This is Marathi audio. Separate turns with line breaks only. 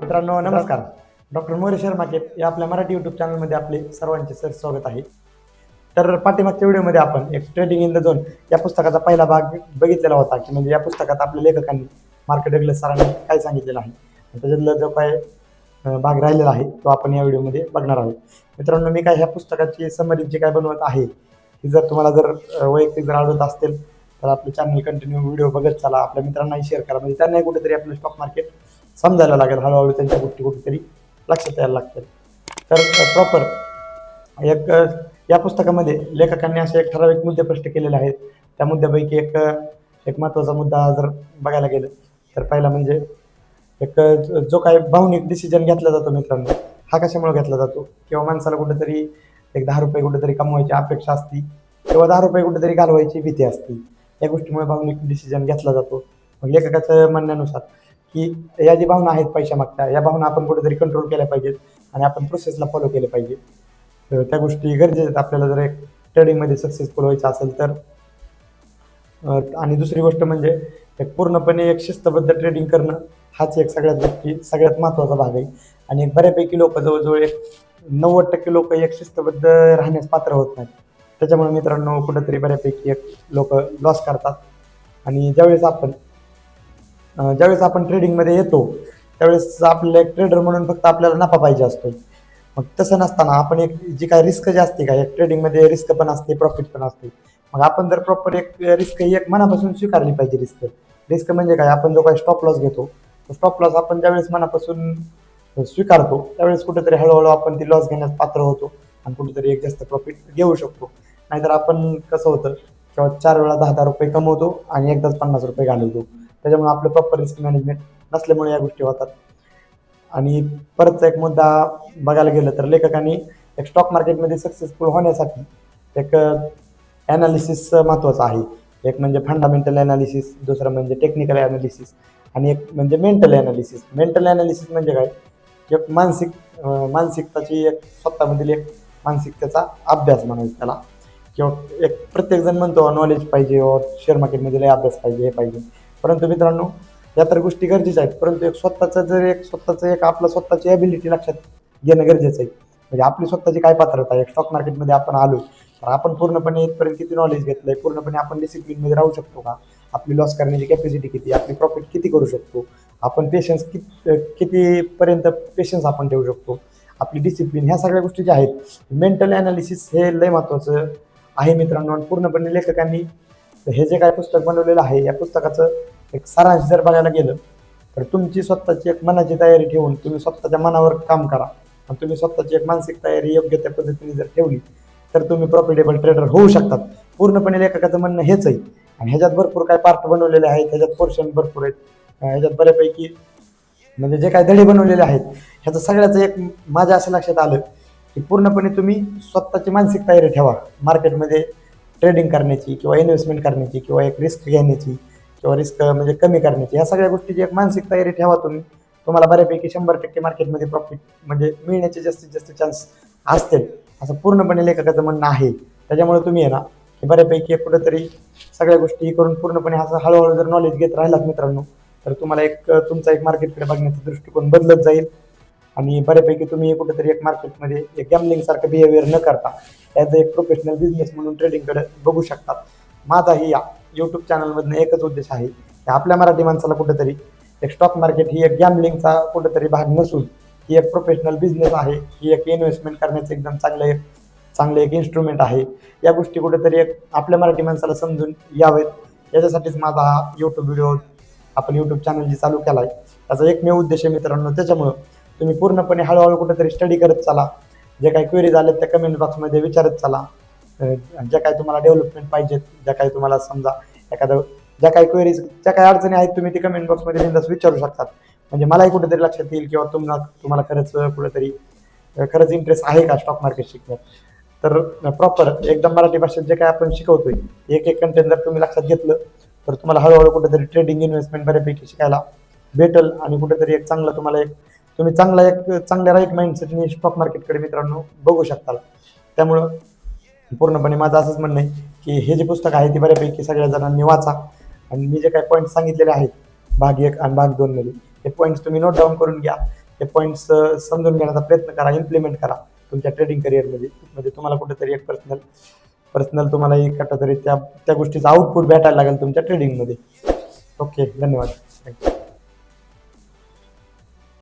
मित्रांनो नमस्कार. डॉक्टर मोरे शर्मा मार्केट या आपल्या मराठी युट्यूब चॅनलमध्ये आपले सर्वांचे सर स्वागत आहे. तर पाठीमागच्या व्हिडिओमध्ये आपण एक ट्रेडिंग इन द झोन या पुस्तकाचा पहिला भाग बघितलेला होता की म्हणजे या पुस्तकात आपल्या लेखकांनी मार्केट डगलस सरांनी काय सांगितलेलं आहे. त्याच्यातला जो काय भाग राहिलेला आहे तो आपण या व्हिडिओमध्ये बघणार आहोत. मित्रांनो मी काय ह्या पुस्तकाची समरी जी काय बनवत आहे ही जर तुम्हाला जर वैयक्तिक जर आवडत असतील तर आपलं चॅनल कंटिन्यू व्हिडिओ बघत चला. आपल्या मित्रांनाही शेअर करा. म्हणजे त्यांनाही कुठेतरी आपलं स्टॉक मार्केट समजायला लागेल. हळूहळू त्यांच्या गोष्टी कुठेतरी लक्षात यायला लागतात. तर प्रॉपर एक या पुस्तकामध्ये लेखकांनी असे एक ठराविक मुद्दे प्रश्न केलेले आहेत. त्या मुद्द्यापैकी एक एक महत्त्वाचा मुद्दा जर बघायला गेलं तर पहिला म्हणजे एक जो- जो काही भावनिक डिसिजन घेतला जातो मित्रांनो हा कशामुळे घेतला जातो? किंवा माणसाला कुठेतरी एक दहा रुपये कुठेतरी कमवायची अपेक्षा असती किंवा दहा रुपये कुठेतरी घालवायची भीती असती. या गोष्टीमुळे भावनिक डिसिजन घेतला जातो. मग लेखकाच्या म्हणण्यानुसार की या जी भावना आहेत पैशा मागच्या या भावना आपण कुठेतरी कंट्रोल केल्या पाहिजेत आणि आपण प्रोसेसला फॉलो केलं पाहिजे तर त्या गोष्टी गरजेच्या आहेत. आपल्याला जर एक ट्रेडिंगमध्ये सक्सेसफुल व्हायचं असेल तर आणि दुसरी गोष्ट म्हणजे एक पूर्णपणे एक शिस्तबद्ध ट्रेडिंग करणं हाच एक सगळ्यात गोष्टी सगळ्यात महत्त्वाचा भाग आहे. आणि बऱ्यापैकी लोक जवळजवळ एक नव्वद टक्के लोक एक शिस्तबद्ध राहण्यास पात्र होत नाहीत. त्याच्यामुळे मित्रांनो कुठंतरी बऱ्यापैकी एक लोक लॉस करतात. आणि ज्यावेळेस आपण ज्यावेळेस आपण ट्रेडिंगमध्ये येतो त्यावेळेस आपल्याला एक ट्रेडर म्हणून फक्त आपल्याला नफा पाहिजे असतो मग तसं नसताना आपण एक जी काय रिस्क जी असते का एक ट्रेडिंगमध्ये रिस्क पण असते प्रॉफिट पण असते. मग आपण जर प्रॉपर एक रिस्क ही एक मनापासून स्वीकारली पाहिजे रिस्क रिस्क म्हणजे काय? आपण जो काही स्टॉप लॉस घेतो तो स्टॉप लॉस आपण ज्यावेळेस मनापासून स्वीकारतो त्यावेळेस कुठेतरी हळूहळू आपण ती लॉस घेण्यास पात्र होतो आणि कुठेतरी एक जास्त प्रॉफिट घेऊ शकतो. नाहीतर आपण कसं होतं किंवा चार वेळा दहा दहा रुपये कमवतो आणि एकदाच पन्नास रुपये घालवतो. त्याच्यामुळे आपलं प्रॉपर रिस्क मॅनेजमेंट नसल्यामुळे या गोष्टी होतात. आणि परतचा एक मुद्दा बघायला गेलं तर लेखकांनी एक स्टॉक मार्केटमध्ये सक्सेसफुल होण्यासाठी एक uh, ॲनालिसिस महत्त्वाचं आहे. एक म्हणजे फंडामेंटल ॲनालिसिस दुसरं म्हणजे टेक्निकल ॲनालिसिस आणि एक म्हणजे मेंटल ॲनालिसिस मेंटल ॲनालिसिस म्हणजे काय? एक मानसिक मानसिकताची एक स्वतःमधील एक मानसिकतेचा अभ्यास म्हणायचं त्याला. किंवा एक प्रत्येकजण म्हणतो नॉलेज पाहिजे हो, शेअर मार्केटमध्ये लय अभ्यास पाहिजे हे पाहिजे. परंतु मित्रांनो या तर गोष्टी गरजेच्या आहेत. परंतु एक स्वतःचं जर एक स्वतःचं एक आपलं स्वतःची ॲबिलिटी लक्षात घेणं गरजेचं आहे. म्हणजे आपली स्वतःची काय पात्रता आहे? स्टॉक मार्केटमध्ये आपण आलो तर आपण पूर्णपणे इथपर्यंत किती नॉलेज घेतलं आहे पूर्णपणे आपण डिसिप्लिनमध्ये राहू शकतो का? आपली लॉस करण्याची कॅपॅसिटी किती? आपली प्रॉफिट किती करू शकतो? आपण पेशन्स किती कितीपर्यंत पेशन्स आपण ठेवू शकतो? आपली डिसिप्लिन ह्या सगळ्या गोष्टी ज्या आहेत मेंटल ॲनालिसिस हे लय महत्त्वाचं आहे मित्रांनो. आणि पूर्णपणे लेखकांनी हे जे काय पुस्तक बनवलेलं आहे या पुस्तकाचं एक सारांश जर बघायला गेलं तर तुमची स्वतःची एक मनाची तयारी ठेवून तुम्ही स्वतःच्या मनावर काम करा. आणि तुम्ही स्वतःची एक मानसिक तयारी योग्य त्या पद्धतीने जर ठेवली तर तुम्ही प्रॉफिटेबल ट्रेडर होऊ शकतात. पूर्णपणे लेखकाचं म्हणणं हेच आहे. आणि ह्याच्यात भरपूर काय पार्ट बनवलेले आहेत ह्याच्यात पोर्शन भरपूर आहेत. ह्याच्यात बऱ्यापैकी म्हणजे जे काय धडे बनवलेले आहेत ह्याचं सगळ्याचं एक माझ्या असं लक्षात आलं की पूर्णपणे तुम्ही स्वतःची मानसिक तयारी ठेवा. मार्केटमध्ये ट्रेडिंग करण्याची किंवा इन्व्हेस्टमेंट करण्याची किंवा एक रिस्क घेण्याची किंवा रिस्क म्हणजे कमी करण्याची ह्या सगळ्या गोष्टीची एक मानसिक तयारी ठेवा तुम्ही. तुम्हाला बऱ्यापैकी शंभर टक्के मार्केटमध्ये प्रॉफिट म्हणजे मिळण्याचे जास्तीत जास्त चान्स असतील असं पूर्णपणे लेखकाचं म्हणणं आहे. त्याच्यामुळे तुम्ही आहे ना की बऱ्यापैकी कुठंतरी सगळ्या गोष्टी करून पूर्णपणे असं हळूहळू जर नॉलेज घेत राहिलात मित्रांनो तर तुम्हाला एक तुमचा एक मार्केटकडे बघण्याचा दृष्टिकोन बदलत जाईल. आणि बऱ्यापैकी तुम्ही कुठेतरी एक मार्केटमध्ये एक गॅमलिंग सारखं बिहेवियर न करता ॲज अ एक प्रोफेशनल बिझनेस म्हणून ट्रेडिंगकडे बघू शकतात. माझाही या यूट्यूब चॅनलमधनं एकच उद्देश आहे की आपल्या मराठी माणसाला कुठेतरी एक स्टॉक मार्केट ही एक गॅमलिंगचा कुठेतरी भाग नसून ही एक प्रोफेशनल बिझनेस आहे. ही एक इन्व्हेस्टमेंट करण्याचं एकदम चांगलं एक चांगलं एक इन्स्ट्रुमेंट आहे. या गोष्टी कुठेतरी एक आपल्या मराठी माणसाला समजून यावेत. याच्यासाठीच माझा हा यूट्यूब व्हिडिओ आपण यूट्यूब चॅनल जे चालू केला आहे त्याचा एकमेव उद्देश आहे मित्रांनो. त्याच्यामुळं तुम्ही पूर्णपणे हळूहळू कुठेतरी स्टडी करत चला. जे काही क्वेरीज आल्या त्या कमेंट बॉक्समध्ये विचारत चला. ज्या काही तुम्हाला डेव्हलपमेंट पाहिजेत ज्या काही तुम्हाला समजा एखादं ज्या काही क्वेरीज ज्या काही अडचणी आहेत तुम्ही ती कमेंट बॉक्समध्ये बिंदास विचारू शकतात. म्हणजे मलाही कुठेतरी लक्षात येईल किंवा तुम्हाला तुम्हाला खरंच कुठेतरी खरंच इंटरेस्ट आहे का स्टॉक मार्केट शिकण्यात? तर प्रॉपर एकदम मराठी भाषेत जे काय आपण शिकवतोय एक एक कंटेंट जर तुम्ही लक्षात घेतलं तर तुम्हाला हळूहळू कुठेतरी ट्रेडिंग इन्व्हेस्टमेंट बऱ्यापैकी शिकायला भेटल आणि कुठेतरी एक चांगलं तुम्हाला एक तुम्ही चांगला एक चांगल्या राईट माइंडसेटने स्टॉक मार्केटकडे मित्रांनो बघू शकता त्यामुळं पूर्णपणे माझं असंच म्हणणं आहे की हे जे पुस्तक आहे ते बऱ्यापैकी सगळ्या जणांनी वाचा. आणि मी जे काही पॉईंट सांगितलेले आहेत भाग एक आणि भाग दोन मध्ये हे पॉईंट्स तुम्ही नोट डाऊन करून घ्या. हे पॉईंट्स समजून घेण्याचा प्रयत्न करा इम्प्लिमेंट करा. तुमच्या ट्रेडिंग करिअरमध्ये म्हणजे तुम्हाला कुठेतरी एक पर्सनल पर्सनल तुम्हाला एक तरी त्या त्या गोष्टीचा आउटपुट भेटायला लागेल तुमच्या ट्रेडिंगमध्ये ओके धन्यवाद. थँक्यू